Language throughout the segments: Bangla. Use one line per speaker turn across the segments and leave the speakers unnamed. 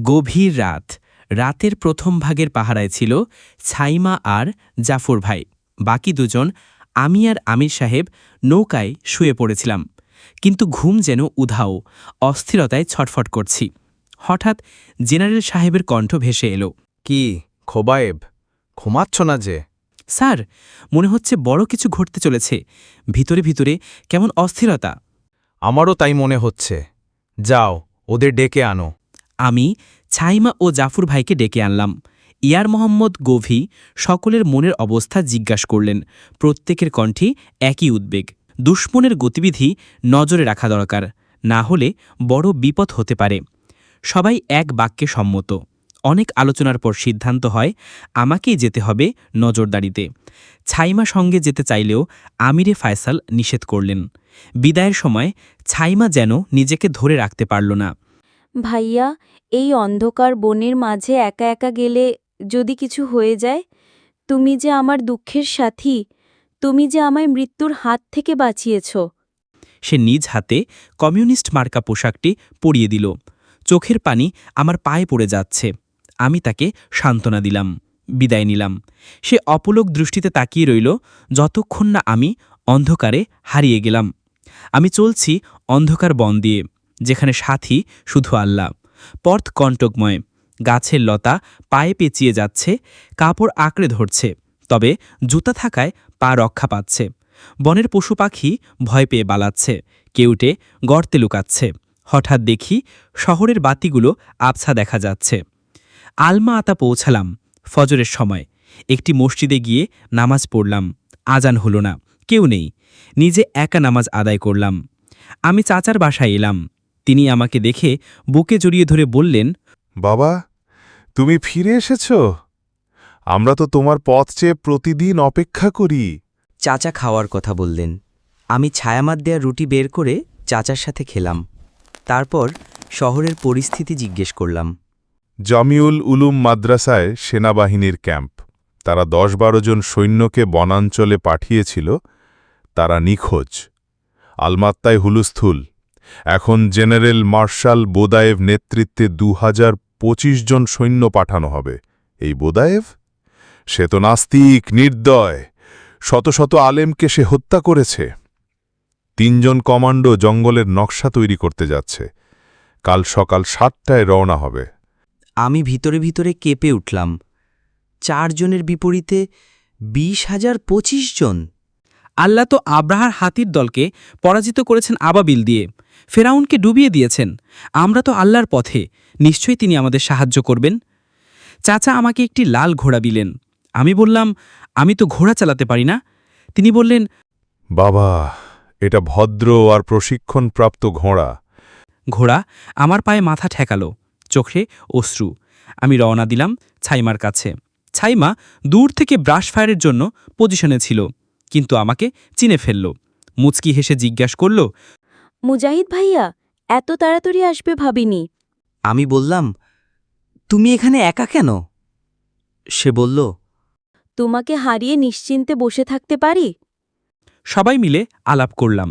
গভীর রাত। রাতের প্রথম ভাগের পাহারায় ছিল ছাইমা আর জাফর ভাই। বাকি দুজন আমি আর আমির সাহেব নৌকায় শুয়ে পড়েছিলাম। কিন্তু ঘুম যেন উধাও অস্থিরতায় ছটফট করছি। হঠাৎ জেনারেল সাহেবের কণ্ঠ ভেসে এলো।
কি খোবায়েব? ঘুমাচ্ছ না যে।
স্যার মনে হচ্ছে বড় কিছু ঘটতে চলেছে। ভিতরে ভিতরে কেমন অস্থিরতা।
আমারও তাই মনে হচ্ছে। যাও ওদের ডেকে আনো।
আমি ছাইমা ও জাফর ভাইকে ডেকে আনলাম। ইয়ার মোহাম্মদ গভি সকলের মনের অবস্থা জিজ্ঞাসা করলেন। প্রত্যেকের কণ্ঠে একই উদ্বেগ। দুশ্মনের গতিবিধি নজরে রাখা দরকার, না হলে বড় বিপদ হতে পারে। সবাই এক বাক্যে সম্মত। অনেক আলোচনার পর সিদ্ধান্ত হয়, আমাকেই যেতে হবে নজরদারিতে। ছাইমা সঙ্গে যেতে চাইলেও আমিরে ফায়সাল নিষেধ করলেন। বিদায়ের সময় ছাইমা যেন নিজেকে ধরে রাখতে পারল না।
ভাইয়া, এই অন্ধকার বনের মাঝে একা একা গেলে যদি কিছু হয়ে যায়, তুমি যে আমার দুঃখের সাথী, তুমি যে আমায় মৃত্যুর হাত থেকে বাঁচিয়েছ।
সে নিজ হাতে কমিউনিস্ট মার্কা পোশাকটি পরিয়ে দিল। চোখের পানি আমার পায়ে পড়ে যাচ্ছে। আমি তাকে সান্ত্বনা দিলাম, বিদায় নিলাম। সে অপলোক দৃষ্টিতে তাকিয়ে রইল, যতক্ষণ না আমি অন্ধকারে হারিয়ে গেলাম। আমি চলছি অন্ধকার বন দিয়ে। যেখানে সাথী শুধু আল্লাহ। পথ কণ্টকময়, গাছের লতা পায়ে পেঁচিয়ে যাচ্ছে, কাপড় আঁকড়ে ধরছে, তবে জুতা থাকায় পা রক্ষা পাচ্ছে। বনের পশু পাখি ভয় পেয়ে বালাচ্ছে কেউটে গর্তে লুকাচ্ছে। হঠাৎ দেখি শহরের বাতিগুলো আবছা দেখা যাচ্ছে। আলমা আতা পৌঁছালাম ফজরের সময়। একটি মসজিদে গিয়ে নামাজ পড়লাম। আজান হলো না, কেউ নেই। নিজে একা নামাজ আদায় করলাম। আমি চাচার বাসায় এলাম। তিনি আমাকে দেখে বুকে জড়িয়ে ধরে বললেন
বাবা তুমি ফিরে এসেছ? আমরা তো তোমার পথ চেয়ে প্রতিদিন অপেক্ষা করি।
চাচা খাওয়ার কথা বললেন। আমি ছায়ামাত দেয়া রুটি বের করে চাচার সাথে খেলাম। তারপর শহরের পরিস্থিতি জিজ্ঞেস করলাম।
জামিউল উলুম মাদ্রাসায় সেনাবাহিনীর ক্যাম্প। তারা দশ বারো জন সৈন্যকে বনাঞ্চলে পাঠিয়েছিল। তারা নিখোঁজ। আলমাত্তায় হুলুস্থুল। এখন জেনারেল মার্শাল বোদায়েভ নেতৃত্বে দু জন সৈন্য পাঠানো হবে। এই বোদায়েভ? সে তো নাস্তিক, নির্দয়। শত শত আলেমকে সে হত্যা করেছে। তিনজন কমান্ডো জঙ্গলের নকশা তৈরি করতে যাচ্ছে। কাল সকাল সাতটায় রওনা হবে।
আমি ভিতরে ভিতরে কেঁপে উঠলাম। চারজনের বিপরীতে বিশ হাজার পঁচিশ জন।
আল্লাহ তো আব্রাহার হাতির দলকে পরাজিত করেছেন আবাবিল দিয়ে। ফেরাউনকে ডুবিয়ে দিয়েছেন। আমরা তো আল্লাহর পথে। নিশ্চয়ই তিনি আমাদের সাহায্য করবেন। চাচা আমাকে একটি লাল ঘোড়া দিলেন। আমি বললাম আমি তো ঘোড়া চালাতে পারি না। তিনি বললেন
বাবা এটা ভদ্র আর প্রশিক্ষণপ্রাপ্ত ঘোড়া।
ঘোড়া আমার পায়ে মাথা ঠেকালো চোখে অশ্রু। আমি রওনা দিলাম ছাইমার কাছে। ছাইমা দূর থেকে ব্রাশ ফায়ারের জন্য পজিশনে ছিল। কিন্তু আমাকে চিনে ফেলল। মুচকি হেসে জিজ্ঞাসা করল
মুজাহিদ ভাইয়া এত তাড়াতাড়ি আসবে ভাবিনি।
আমি বললাম তুমি এখানে একা কেন? সে বলল
তোমাকে হারিয়ে নিশ্চিন্তে বসে থাকতে পারি?
সবাই মিলে আলাপ করলাম।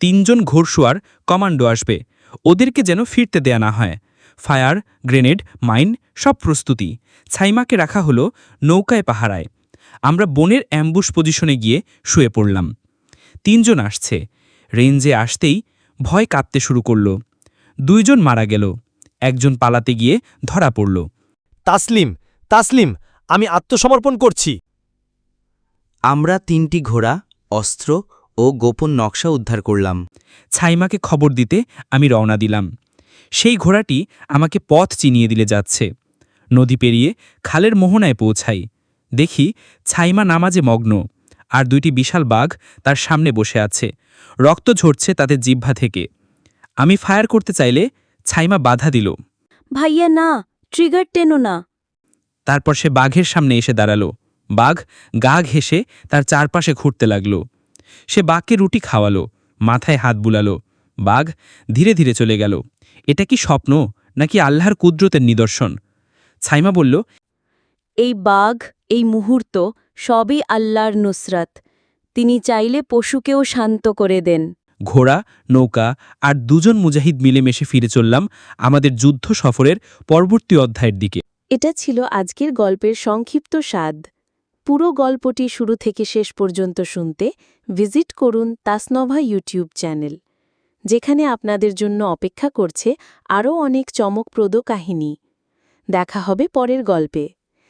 তিনজন ঘোরসুয়ার কমান্ডো আসবে। ওদেরকে যেন ফিরতে দেয়া না হয়। ফায়ার গ্রেনেড মাইন সব প্রস্তুতি। ছাইমাকে রাখা হলো নৌকায় পাহারায়। আমরা বনের অ্যাম্বুশ পজিশনে গিয়ে শুয়ে পড়লাম। তিনজন আসছে। রেঞ্জে আসতেই ভয় কাঁপতে শুরু করল। দুইজন মারা গেল। একজন পালাতে গিয়ে ধরা পড়ল।
তাসলিম তাসলিম আমি আত্মসমর্পণ করছি।
আমরা তিনটি ঘোড়া অস্ত্র ও গোপন নকশা উদ্ধার করলাম।
ছাইমাকে খবর দিতে আমি রওনা দিলাম। সেই ঘোড়াটি আমাকে পথ চিনিয়ে দিলে যাচ্ছে। নদী পেরিয়ে খালের মোহনায় পৌঁছাই। দেখি ছাইমা নামাজে মগ্ন আর দুইটি বিশাল বাঘ তার সামনে বসে আছে। রক্ত ঝরছে তাদের জিহ্বা থেকে। আমি ফায়ার করতে চাইলে ছাইমা বাধা দিল।
ভাইয়া না ট্রিগার টেনো না।
তারপর সে বাঘের সামনে এসে দাঁড়াল। বাঘ গা ঘেসে তার চারপাশে ঘুরতে লাগল। সে বাঘকে রুটি খাওয়ালো মাথায় হাত বুলালো। বাঘ ধীরে ধীরে চলে গেল। এটা কি স্বপ্ন নাকি আল্লাহর কুদরতের নিদর্শন? ছাইমা বলল
এই বাঘ এই মুহূর্ত সবই আল্লাহর নুসরাত। তিনি চাইলে পশুকেও শান্ত করে দেন।
ঘোড়া নৌকা আর দুজন মুজাহিদ মিলেমিশে ফিরে চললাম আমাদের যুদ্ধ সফরের পরবর্তী অধ্যায়ের দিকে।
এটা ছিল আজকের গল্পের সংক্ষিপ্ত স্বাদ। পুরো গল্পটি শুরু থেকে শেষ পর্যন্ত শুনতে ভিজিট করুন তাসনভা ইউটিউব চ্যানেল যেখানে আপনাদের জন্য অপেক্ষা করছে আরও অনেক চমকপ্রদ কাহিনী। দেখা হবে পরের গল্পে।